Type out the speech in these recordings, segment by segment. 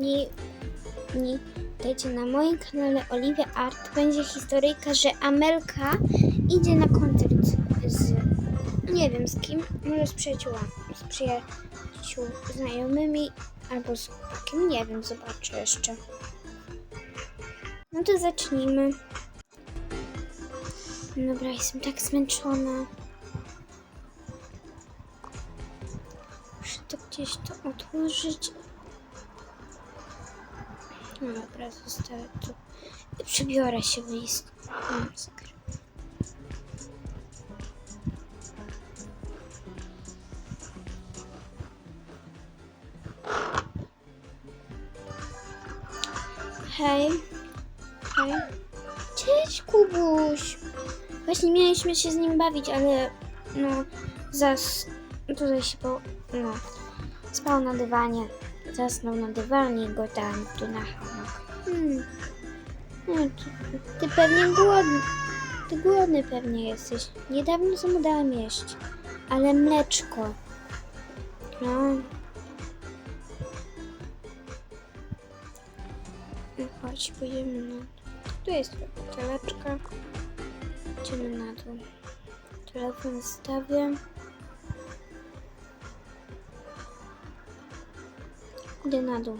nie, nie dajcie na moim kanale Olivia Art będzie historyjka, że Amelka idzie na koncert z nie wiem z kim, może z przyjaciółmi, z przyjaciół znajomymi albo z kim, nie wiem, zobaczę jeszcze. No to zacznijmy. Dobra, jestem tak zmęczona. Muszę to gdzieś to odłożyć. No dobra, zostawię tu. Przebiorę się w list. Hej. Hej. Cześć, Kubuś. Właśnie mieliśmy się z nim bawić, ale no, zas... Tutaj się po... no... Spał na dywanie. Zasnął na dywanie i go dałem tu na hamak. Hmm. No, ty, ty pewnie głodny. Ty głodny pewnie jesteś. Niedawno co mu dałem jeść. Ale mleczko. No. No Chodź, pójdziemy na... Tu jest buteleczka. Idziemy na dół. Telefon stawię. Idę na dół.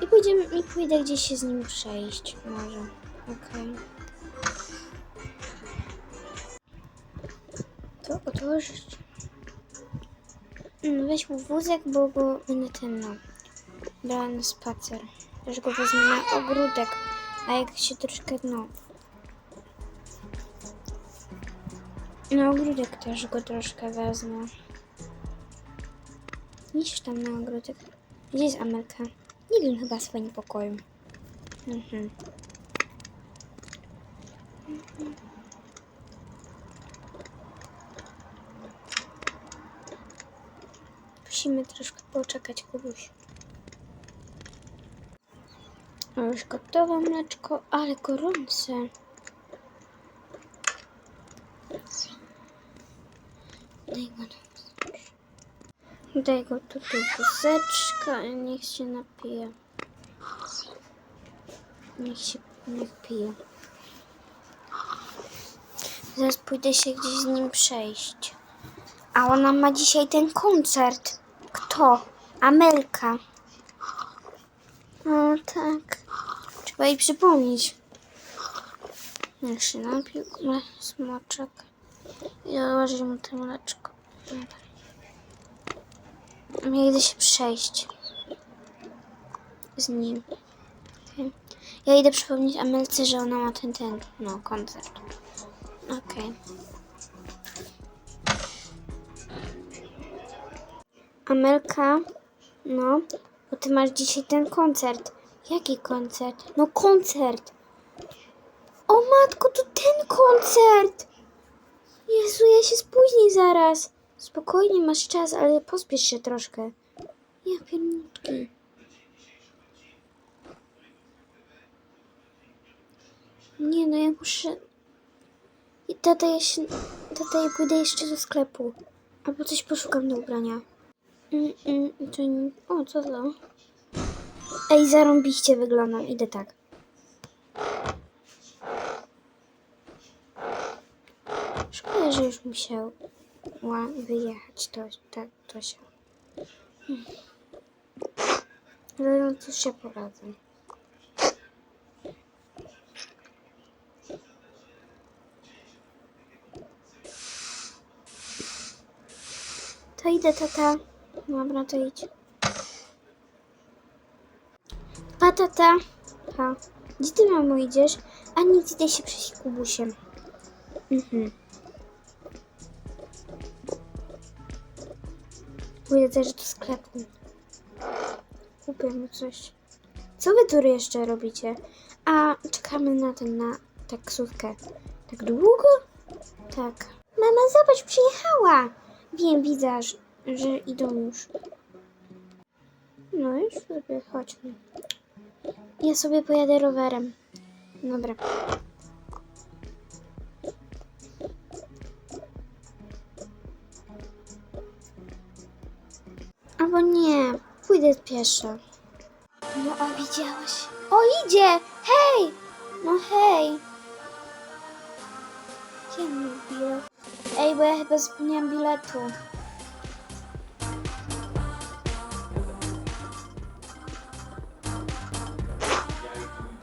I pójdziemy, i pójdę gdzieś się z nim przejść. Może. Okej. To otworzyć. Mm, Weź mu wózek, bo go będę ten no. Brała na spacer. Też go wezmę na ogródek. A jak się troszkę no. Na ogródek też go troszkę wezmę. Idź tam na ogródek. Gdzie jest Amelka? Nie wiem, chyba w swoim pokoju. Mhm. Musimy troszkę poczekać, Kubuś. Już gotowe mleczko, ale gorące. Daj go tam. Daj go tutaj wózeczka niech się napije. Niech się niech pije. Zaraz pójdę się gdzieś z nim przejść. A ona ma dzisiaj ten koncert. Kto? Amelka. O tak. Trzeba jej przypomnieć. Niech się napił smoczek. I dołożyć mu to mleczko. Idę się przejść z nim. Ja idę przypomnieć Amelce, że ona ma ten, ten, no, koncert. Okej. Amelka, no, bo ty masz dzisiaj ten koncert. Jaki koncert? No koncert. O matko, to ten koncert! Jezu, ja się spóźnię zaraz. Spokojnie, masz czas, ale pospiesz się troszkę. Ja piernutki. Nie no, ja muszę... I tata, ja się... Tata, ja pójdę jeszcze do sklepu. Albo coś poszukam do ubrania. Mm, mm. O, co to? Ej, zarąbiście wyglądam. Idę tak. Szkoda, że już musiał wyjechać to, tak, to się. Hmm. No cóż się poradzę. To idę, tata. Dobra, to idź. Pa, tata. Pa. Gdzie ty, mamo, idziesz? A nic, idę się przejść kubusiem. Mhm. Pójdę też do sklepu. Kupię coś. Co wy tu jeszcze robicie? A czekamy na ten, na taksówkę. Tak długo? Tak. Mama, zobacz, przyjechała. Wiem, widzę, że, że idą już. No już sobie chodźmy. Ja sobie pojadę rowerem. Dobra. Albo nie. Pójdę pieszo. No a widziałaś? O, idzie! Hej! No hej! Gdzie? Ej, bo ja chyba zapomniałam biletu.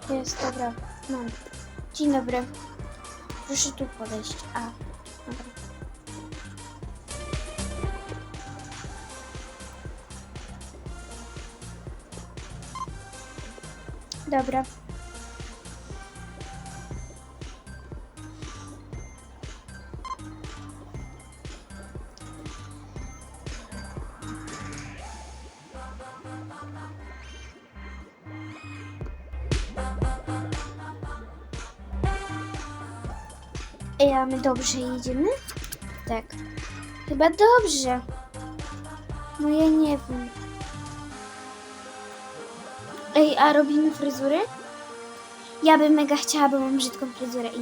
Jest, dobra, mam. Dzień dobry. Proszę tu podejść. A, Dobra. Ej, a my dobrze jedziemy? Tak. Chyba dobrze. No ja nie wiem. Ej, a robimy fryzury? Ja bym mega chciała, bo mam brzydką fryzurę i